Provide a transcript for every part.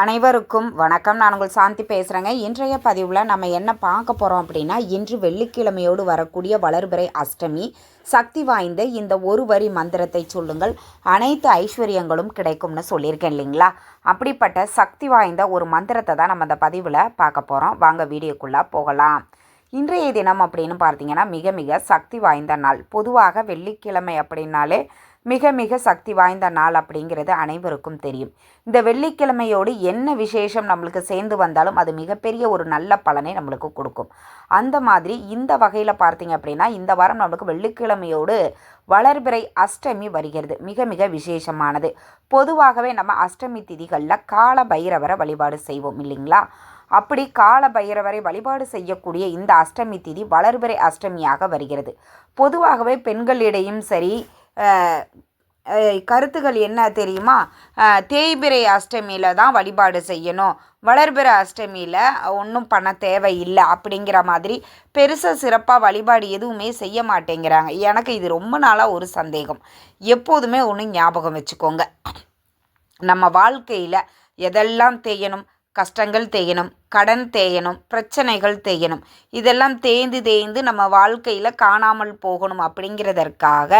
அனைவருக்கும் வணக்கம். நான் உங்கள் சாந்தி பேசுகிறேங்க இன்றைய பதிவில் நம்ம என்ன பார்க்க போகிறோம் அப்படின்னா இன்று வெள்ளிக்கிழமையோடு வரக்கூடிய வளர்பிறை அஷ்டமி. சக்தி வாய்ந்த இந்த ஒரு வரி மந்திரத்தை சொல்லுங்கள். அனைத்து ஐஸ்வர்யங்களும் கிடைக்கும்னு சொல்லியிருக்கேன் இல்லைங்களா? அப்படிப்பட்ட சக்தி வாய்ந்த ஒரு மந்திரத்தை தான் நம்ம இந்த பதிவில் பார்க்க போகிறோம் வாங்க வீடியோக்குள்ளே போகலாம். இன்றைய தினம் அப்படின்னு பார்த்தீங்கன்னா மிக மிக சக்தி வாய்ந்த நாள். பொதுவாக வெள்ளிக்கிழமை அப்படின்னாலே மிக மிக சக்தி வாய்ந்த நாள் அப்படிங்கிறது அனைவருக்கும் தெரியும். இந்த வெள்ளிக்கிழமையோடு என்ன விசேஷம் நம்மளுக்கு சேர்ந்து வந்தாலும் அது மிகப்பெரிய ஒரு நல்ல பலனை நம்மளுக்கு கொடுக்கும். அந்த மாதிரி இந்த வகையில் பார்த்தீங்க அப்படின்னா இந்த வாரம் நம்மளுக்கு வெள்ளிக்கிழமையோடு வளர்பிறை அஷ்டமி வருகிறது. மிக மிக விசேஷமானது. பொதுவாகவே நம்ம அஷ்டமி திதிகளில் கால பைரவரை வழிபாடு செய்வோம் இல்லைங்களா? அப்படி கால பைரவரை வழிபாடு செய்யக்கூடிய இந்த அஷ்டமி திதி வளர்பிறை அஷ்டமியாக வருகிறது. பொதுவாகவே பெண்களிடையும் சரி கருத்துகள் என்ன தெரியுமா? தேய்பிறை அஷ்டமியில் தான் வழிபாடு செய்யணும். வளர்பிற அஷ்டமியில் ஒன்றும் பண்ண தேவையில்லை அப்படிங்கிற மாதிரி பெருசாக சிறப்பாக வழிபாடு எதுவுமே செய்ய மாட்டேங்கிறாங்க. எனக்கு இது ரொம்ப நாளாக ஒரு சந்தேகம். எப்போதுமே ஒன்று ஞாபகம் வச்சுக்கோங்க. நம்ம வாழ்க்கையில் எதெல்லாம் தேயணும்? கஷ்டங்கள் தேயணும் கடன் தேயணும் பிரச்சனைகள் தேயணும். இதெல்லாம் தேய்ந்து தேய்ந்து நம்ம வாழ்க்கையில் காணாமல் போகணும் அப்படிங்கிறதற்காக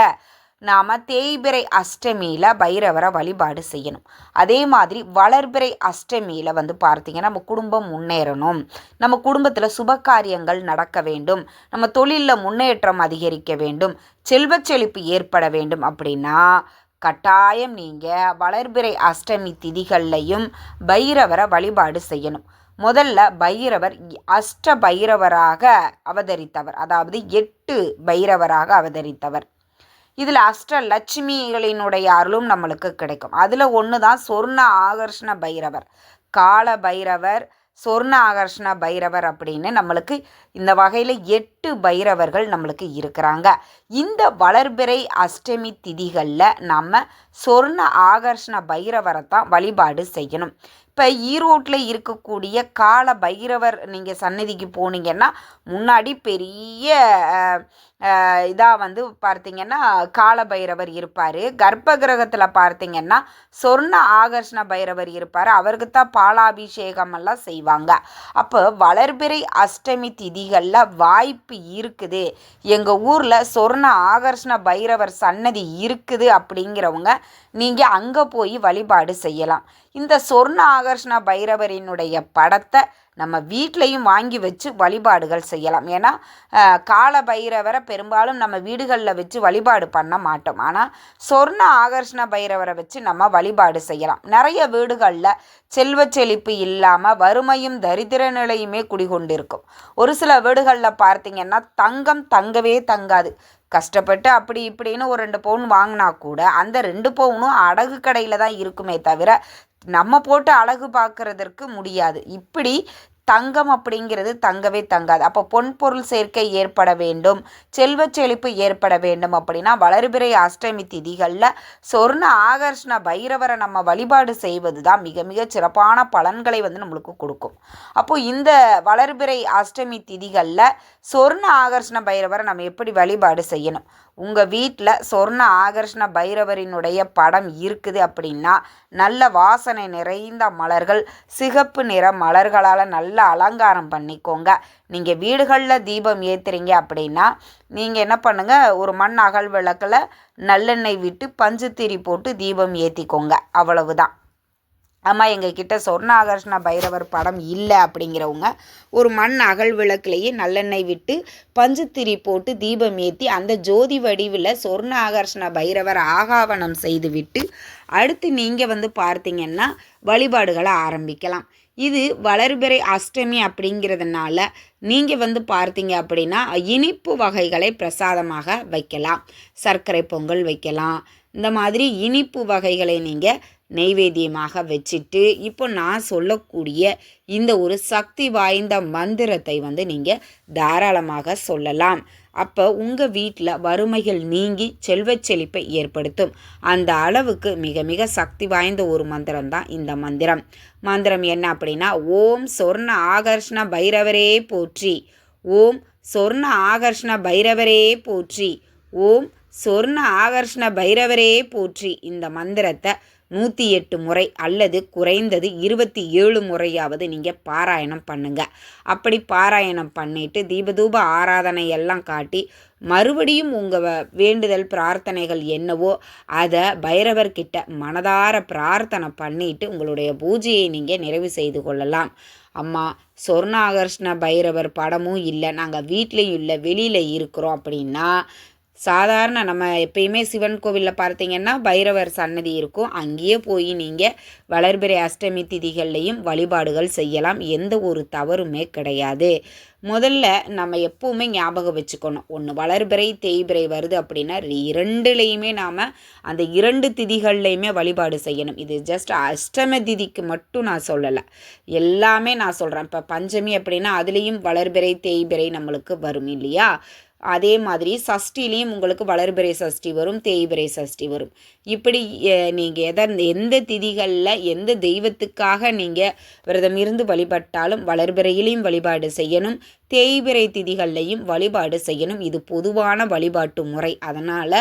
நாம் தேய்பிறை அஷ்டமியில் பைரவரை வழிபாடு செய்யணும். அதே மாதிரி வளர்பிறை அஷ்டமியில் வந்து பார்த்தீங்கன்னா நம்ம குடும்பம் முன்னேறணும். நம்ம குடும்பத்தில் சுப காரியங்கள் நடக்க வேண்டும். நம்ம தொழிலில் முன்னேற்றம் அதிகரிக்க வேண்டும். செல்வச்செழிப்பு ஏற்பட வேண்டும் அப்படின்னா கட்டாயம் நீங்கள் வளர்பிறை அஷ்டமி திதிகள்லையும் பைரவரை வழிபாடு செய்யணும். முதல்ல பைரவர் அஷ்ட பைரவராக அவதரித்தவர். அதாவது எட்டு பைரவராக அவதரித்தவர். இதில் அஷ்டலட்சுமிகளினுடைய அருளும் நம்மளுக்கு கிடைக்கும். அதில் ஒன்று தான் சொர்ண ஆகர்ஷண பைரவர். கால பைரவர் சொர்ண ஆகர்ஷண பைரவர் அப்படின்னு நம்மளுக்கு இந்த வகையில் எட்டு பைரவர்கள் நம்மளுக்கு இருக்கிறாங்க. இந்த வளர்பிறை அஷ்டமி திதிகளில் நம்ம சொர்ண ஆகர்ஷண பைரவரை தான் வழிபாடு செய்யணும். இப்போ ஈரோட்டில் இருக்கக்கூடிய கால பைரவர் நீங்கள் சன்னதிக்கு போனீங்கன்னா முன்னாடி பெரிய இதாக வந்து பார்த்தீங்கன்னா கால பைரவர் இருப்பார். கர்ப்ப கிரகத்தில் பார்த்தீங்கன்னா சொர்ண ஆகர்ஷண பைரவர் இருப்பார். அவருக்கு தான் பாலாபிஷேகம் எல்லாம் செய்வாங்க. அப்போ வளர்பிறை அஷ்டமி திதிகளில் வாய்ப்பு இருக்குது. எங்கள் ஊரில் சொர்ண ஆகர்ஷண பைரவர் சன்னதி இருக்குது அப்படிங்கிறவங்க நீங்கள் அங்கே போய் வழிபாடு செய்யலாம். இந்த சொர்ண ஆகர்ஷண பைரவரினுடைய படத்தை நம்ம வீட்லேயும் வாங்கி வச்சு வழிபாடுகள் செய்யலாம். ஏன்னா கால பைரவரை பெரும்பாலும் நம்ம வீடுகளில் வச்சு வழிபாடு பண்ண மாட்டோம். ஆனால் சொர்ண ஆகர்ஷண பைரவரை வச்சு நம்ம வழிபாடு செய்யலாம். நிறைய வீடுகளில் செல்வ செழிப்பு இல்லாமல் வறுமையும் தரித்திர நிலையுமே குடிகொண்டிருக்கும். ஒரு சில வீடுகளில் பார்த்தீங்கன்னா தங்கம் தங்கவே தங்காது. கஷ்டப்பட்டு அப்படி இப்படின்னு ஒரு ரெண்டு பவுன் வாங்கினா கூட அந்த ரெண்டு பவுனும் அடகு கடையில் தான் இருக்குமே தவிர நம்ம போட்டு அழகு பார்க்கறதற்கு முடியாது. இப்படி தங்கம் அப்படிங்கிறது தங்கவே தங்காது. அப்போ பொன் பொருள் சேர்க்கை ஏற்பட வேண்டும் செல்வ செழிப்பு ஏற்பட வேண்டும் அப்படின்னா வளர்பிறை அஷ்டமி திதிகளில் சொர்ண ஆகர்ஷண பைரவரை நம்ம வழிபாடு செய்வது தான் மிக மிக சிறப்பான பலன்களை வந்து நம்மளுக்கு கொடுக்கும். அப்போது இந்த வளர்பிறை அஷ்டமி திதிகளில் சொர்ண ஆகர்ஷண பைரவரை நம்ம எப்படி வழிபாடு செய்யணும்? உங்கள் வீட்டில் சொர்ண ஆகர்ஷண பைரவரினுடைய படம் இருக்குது அப்படின்னா நல்ல வாசனை நிறைந்த மலர்கள் சிகப்பு நிற மலர்களால் நல்ல அலங்காரம் பண்ணிக்கோங்க. நீங்கள் வீடுகளில் தீபம் ஏற்றுறீங்க அப்படின்னா நீங்கள் என்ன பண்ணுங்கள் ஒரு மண் அகல் விளக்கில் நல்லெண்ணெய் விட்டு பஞ்சுத்திரி போட்டு தீபம் ஏற்றிக்கோங்க அவ்வளவுதான். ஆமாம் எங்ககிட்ட சொர்ண ஆகர்ஷண பைரவர் படம் இல்லை அப்படிங்கிறவங்க ஒரு மண் அகல் விளக்குலேயே நல்லெண்ணெய் விட்டு பஞ்சுத்திரி போட்டு தீபம் ஏற்றி அந்த ஜோதி வடிவில் சொர்ண ஆகர்ஷண பைரவர் ஆகாவனம் செய்து விட்டு அடுத்து நீங்கள் வந்து பார்த்தீங்கன்னா வழிபாடுகளை ஆரம்பிக்கலாம். இது வளர்பிறை அஷ்டமி அப்படிங்கிறதுனால நீங்கள் வந்து பார்த்தீங்க அப்படின்னா இனிப்பு வகைகளை பிரசாதமாக வைக்கலாம். சர்க்கரை பொங்கல் வைக்கலாம். இந்த மாதிரி இனிப்பு வகைகளை நீங்கள் நெய்வேத்தியமாக வச்சுட்டு இப்போ நான் சொல்லக்கூடிய இந்த ஒரு சக்தி வாய்ந்த மந்திரத்தை வந்து நீங்கள் தாராளமாக சொல்லலாம். அப்போ உங்கள் வீட்டில் வறுமைகள் நீங்கி செல்வச் செழிப்பை ஏற்படுத்தும். அந்த அளவுக்கு மிக மிக சக்தி வாய்ந்த ஒரு மந்திரம் தான் இந்த மந்திரம். மந்திரம் என்ன அப்படின்னா ஓம் சொர்ண ஆகர்ஷண பைரவரே போற்றி. ஓம் சொர்ண ஆகர்ஷண பைரவரே போற்றி. ஓம் சொர்ண ஆகர்ஷண பைரவரே போற்றி. இந்த மந்திரத்தை நூற்றி எட்டு முறை அல்லது குறைந்தது இருபத்தி ஏழு முறையாவது நீங்கள் பாராயணம் பண்ணுங்க. அப்படி பாராயணம் பண்ணிட்டு தீபதூப ஆராதனை எல்லாம் காட்டி மறுபடியும் உங்கள் வேண்டுதல் பிரார்த்தனைகள் என்னவோ அதை பைரவர்கிட்ட மனதார பிரார்த்தனை பண்ணிட்டு உங்களுடைய பூஜையை நீங்கள் நிறைவு செய்து கொள்ளலாம். அம்மா சொர்ணாகர்ஷ்ண பைரவர் படமும் இல்லை நாங்கள் வீட்லேயும் இல்லை வெளியில் இருக்கிறோம் அப்படின்னா சாதாரண நம்ம எப்பயுமே சிவன் கோவிலில் பார்த்தீங்கன்னா பைரவர் சன்னதி இருக்கும். அங்கேயே போய் நீங்கள் வளர்பிறை அஷ்டமி திதிகள்லையும் வழிபாடுகள் செய்யலாம். எந்த ஒரு தவறுமே கிடையாது. முதல்ல நம்ம எப்போவுமே ஞாபகம் வச்சுக்கணும். ஒன்று வளர்பிறை தேய்பிறை வருது அப்படின்னா இரண்டுலேயுமே நாம் அந்த இரண்டு திதிகள்லையுமே வழிபாடு செய்யணும். இது ஜஸ்ட் அஷ்டம திதிக்கு மட்டும் நான் சொல்லலை. எல்லாமே நான் சொல்கிறேன் இப்போ பஞ்சமி அப்படின்னா அதுலேயும் வளர்பிறை தேய்பிறை நம்மளுக்கு வரும் இல்லையா? அதே மாதிரி சஷ்டிலையும் உங்களுக்கு வளர்பிறை சஷ்டி வரும் தேய்பிறை சஷ்டி வரும். இப்படி நீங்கள் எதை எந்த திதிகளில் எந்த தெய்வத்துக்காக நீங்கள் விரதம் இருந்து வழிபட்டாலும் வளர்பிறையிலையும் வழிபாடு செய்யணும். தேய்பிறை திதிகள்லையும் வழிபாடு செய்யணும். இது பொதுவான வழிபாட்டு முறை. அதனால்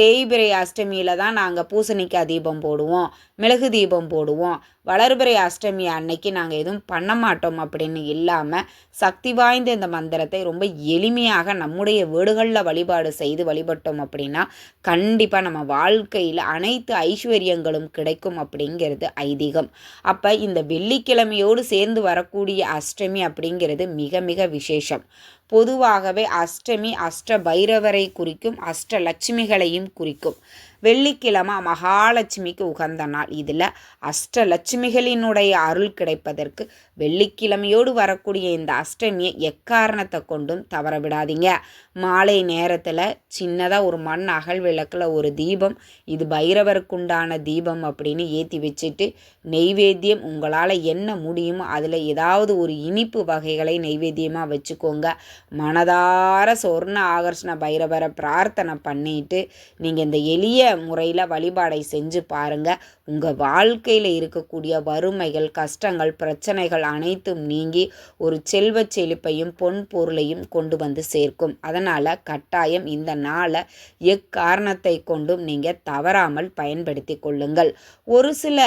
தேய்பிறை அஷ்டமியில் தான் நாங்கள் பூசணிக்காய் தீபம் போடுவோம். மிளகு தீபம் போடுவோம். வளர்பிறை அஷ்டமி அன்னைக்கு நாங்கள் எதுவும் பண்ண மாட்டோம் அப்படின்னு இல்லாமல் சக்தி வாய்ந்த இந்த மந்திரத்தை ரொம்ப எளிமையாக நம்முடைய வீடுகளில் வழிபாடு செய்து வழிபட்டோம் அப்படின்னா கண்டிப்பாக நம்ம வாழ்க்கையில் அனைத்து ஐஸ்வர்யங்களும் கிடைக்கும் அப்படிங்கிறது ஐதீகம். அப்போ இந்த வெள்ளிக்கிழமையோடு சேர்ந்து வரக்கூடிய அஷ்டமி அப்படிங்கிறது மிக மிக விசேஷம். பொதுவாகவே அஷ்டமி அஷ்ட பைரவரை குறிக்கும் அஷ்டலட்சுமிகளையும் குறிக்கும். வெள்ளிக்கிழமை மகாலட்சுமிக்கு உகந்த நாள். இதில் அஷ்டலட்சுமிகளினுடைய அருள் கிடைப்பதற்கு வெள்ளிக்கிழமையோடு வரக்கூடிய இந்த அஷ்டமியை எக்காரணத்தை கொண்டும் தவற விடாதீங்க மாலை நேரத்தில் சின்னதாக ஒரு மண் அகல் விளக்கில் ஒரு தீபம் இது பைரவருக்குண்டான தீபம் அப்படின்னு ஏற்றி வச்சுட்டு நெய்வேத்தியம் உங்களால் என்ன முடியுமோ அதில் ஏதாவது ஒரு இனிப்பு வகைகளை நெய்வேத்தியமாக வச்சுக்கோங்க. மனதார சொர்ண ஆகர்ஷண பைரவரை பிரார்த்தனை பண்ணிட்டு நீங்கள் இந்த எளிய முறையில் வழிபாடை செஞ்சு பாருங்கள் உங்கள் வாழ்க்கையில் இருக்கக்கூடிய வறுமைகள் கஷ்டங்கள் பிரச்சனைகள் அனைத்தும் நீங்கி ஒரு செல்வ செழிப்பையும் பொன் பொருளையும் கொண்டு வந்து சேர்க்கும். அதனால் கட்டாயம் இந்த நாளை எக்காரணத்தை கொண்டும் நீங்கள் தவறாமல் பயன்படுத்தி கொள்ளுங்கள். ஒரு சில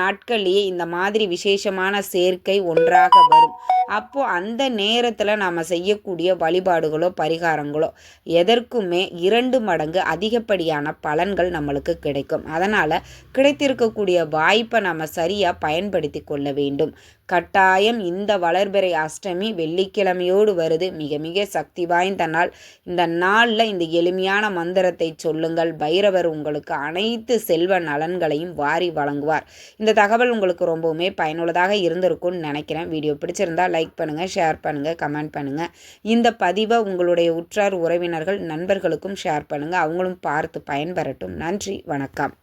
நாட்கள்லேயே இந்த மாதிரி விசேஷமான சேர்க்கை ஒன்றாக வரும். அப்போது அந்த நேரத்தில் நாம் செய்யக்கூடிய வழிபாடுகளோ பரிகாரங்களோ எதற்குமே இரண்டு மடங்கு அதிகப்படியான பலன்கள் நம்மளுக்கு கிடைக்கும். அதனால் கிடைத்திருக்கக்கூடிய வாய்ப்பை நம்ம சரியாக பயன்படுத்தி கொள்ள வேண்டும். கட்டாயம் இந்த வளர்பிறை அஷ்டமி வெள்ளிக்கிழமையோடு வருது. மிக மிக சக்தி வாய்ந்த நாள். இந்த நாளில் இந்த எளிமையான மந்திரத்தை சொல்லுங்கள். பைரவர் உங்களுக்கு அனைத்து செல்வ நலன்களையும் வாரி வழங்குவார். இந்த தகவல் உங்களுக்கு ரொம்பவுமே பயனுள்ளதாக இருந்திருக்கும்னு நினைக்கிறேன். வீடியோ பிடிச்சிருந்தா லைக் பண்ணுங்கள் ஷேர் பண்ணுங்கள் கமெண்ட் பண்ணுங்கள் இந்த பதிவை உங்களுடைய உற்றார் உறவினர்கள் நண்பர்களுக்கும் ஷேர் பண்ணுங்கள் அவங்களும் பார்த்து பயன்பெறட்டும். நன்றி வணக்கம்.